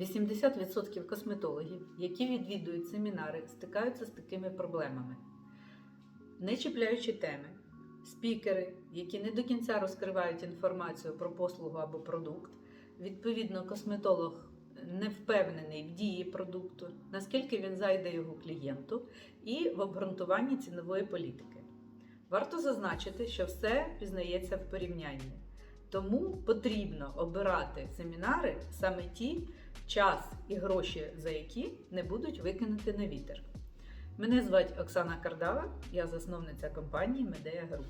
80% косметологів, які відвідують семінари, стикаються з такими проблемами. Не чіпляючи теми, спікери, які не до кінця розкривають інформацію про послугу або продукт, відповідно, косметолог не впевнений в дії продукту, наскільки він зайде його клієнту, і в обґрунтуванні цінової політики. Варто зазначити, що все пізнається в порівнянні. Тому потрібно обирати семінари саме ті, час і гроші за які не будуть викинути на вітер. Мене звати Оксана Кардава, я засновниця компанії Медея Груп.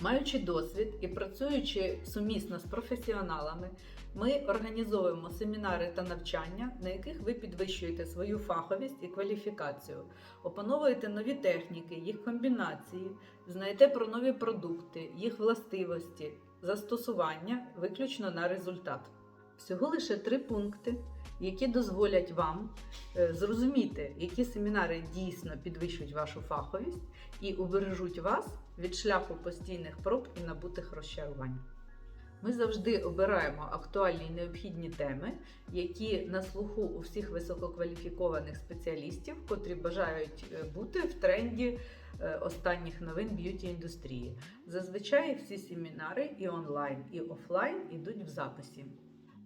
Маючи досвід і працюючи сумісно з професіоналами, ми організовуємо семінари та навчання, на яких ви підвищуєте свою фаховість і кваліфікацію, опановуєте нові техніки, їх комбінації, знаєте про нові продукти, їх властивості, застосування виключно на результат. Всього лише три пункти, які дозволять вам е, зрозуміти, які семінари дійсно підвищують вашу фаховість і убережуть вас від шляху постійних проб і набутих розчарувань. Ми завжди обираємо актуальні і необхідні теми, які на слуху у всіх висококваліфікованих спеціалістів, котрі бажають е, бути в тренді останніх новин б'юті індустрії. Зазвичай всі семінари і онлайн, і офлайн ідуть в записі.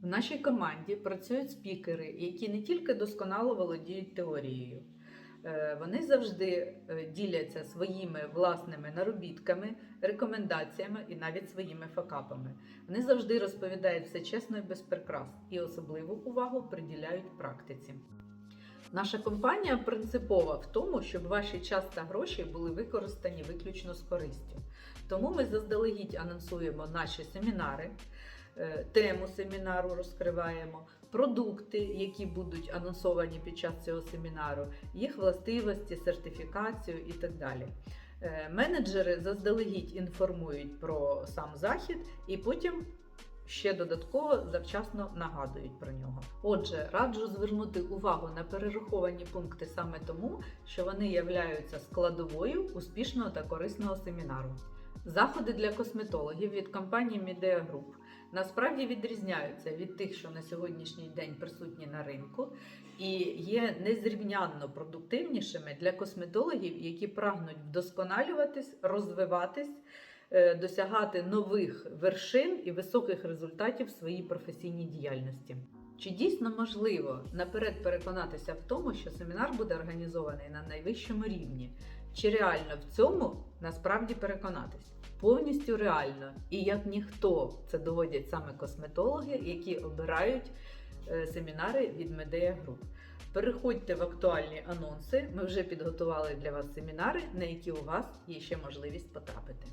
В нашій команді працюють спікери, які не тільки досконало володіють теорією. Е, Вони завжди е, діляться своїми власними наробітками, рекомендаціями і навіть своїми факапами. Вони завжди розповідають все чесно і без прикрас і особливу увагу приділяють практиці. Наша компанія принципова в тому, щоб ваші час та гроші були використані виключно з користю. Тому ми заздалегідь анонсуємо наші семінари, е, тему семінару розкриваємо, продукти, які будуть анонсовані під час цього семінару, їх властивості, сертифікацію і так далі. Е, Менеджери заздалегідь інформують про сам захід і потім ще додатково завчасно нагадують про нього. Отже, раджу звернути увагу на перераховані пункти саме тому, що вони являються складовою успішного та корисного семінару. Заходи для косметологів від компанії Midea Group насправді відрізняються від тих, що на сьогоднішній день присутні на ринку, і є незрівнянно продуктивнішими для косметологів, які прагнуть вдосконалюватись, розвиватись, досягати нових вершин і високих результатів в своїй професійній діяльності. Чи дійсно можливо наперед переконатися в тому, що семінар буде організований на найвищому рівні? Чи реально в цьому насправді переконатись? Повністю реально, і як ніхто це доводять саме косметологи, які обирають е, семінари від Медея Груп. Переходьте в актуальні анонси. Ми вже підготували для вас семінари, на які у вас є ще можливість потрапити.